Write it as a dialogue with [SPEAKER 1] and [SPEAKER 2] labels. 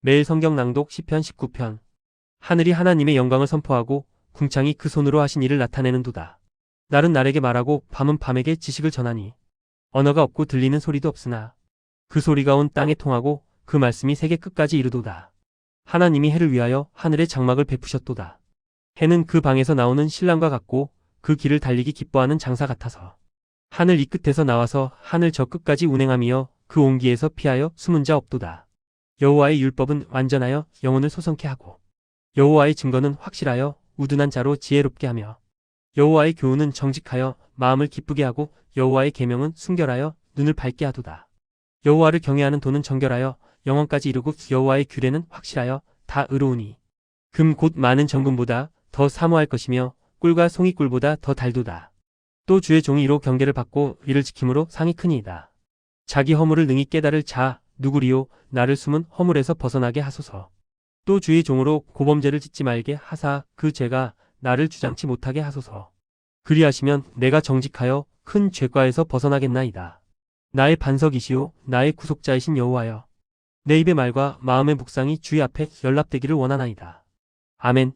[SPEAKER 1] 매일 성경 낭독 시편 19편. 하늘이 하나님의 영광을 선포하고 궁창이 그 손으로 하신 일을 나타내는 도다. 날은 날에게 말하고 밤은 밤에게 지식을 전하니 언어가 없고 들리는 소리도 없으나 그 소리가 온 땅에 통하고 그 말씀이 세계 끝까지 이르도다. 하나님이 해를 위하여 하늘의 장막을 베푸셨도다. 해는 그 방에서 나오는 신랑과 같고 그 길을 달리기 기뻐하는 장사 같아서 하늘 이 끝에서 나와서 하늘 저 끝까지 운행하며 그 온기에서 피하여 숨은 자 없도다. 여호와의 율법은 완전하여 영혼을 소성케 하고 여호와의 증거는 확실하여 우둔한 자로 지혜롭게 하며 여호와의 교훈은 정직하여 마음을 기쁘게 하고 여호와의 계명은 순결하여 눈을 밝게 하도다. 여호와를 경외하는 도는 정결하여 영원까지 이르고 여호와의 규례는 확실하여 다 의로우니 금 곧 많은 정금보다 더 사모할 것이며 꿀과 송이 꿀보다 더 달도다. 또 주의 종이 이로 경계를 받고 이를 지킴으로 상이 크니이다. 자기 허물을 능히 깨달을 자 누구리요 나를 숨은 허물에서 벗어나게 하소서. 또 주의 종으로 고범죄를 짓지 말게 하사 그 죄가 나를 주장치 못하게 하소서. 그리하시면 내가 정직하여 큰 죄과에서 벗어나겠나이다. 나의 반석이시요 나의 구속자이신 여호와여. 내 입의 말과 마음의 묵상이 주의 앞에 연락되기를 원하나이다. 아멘.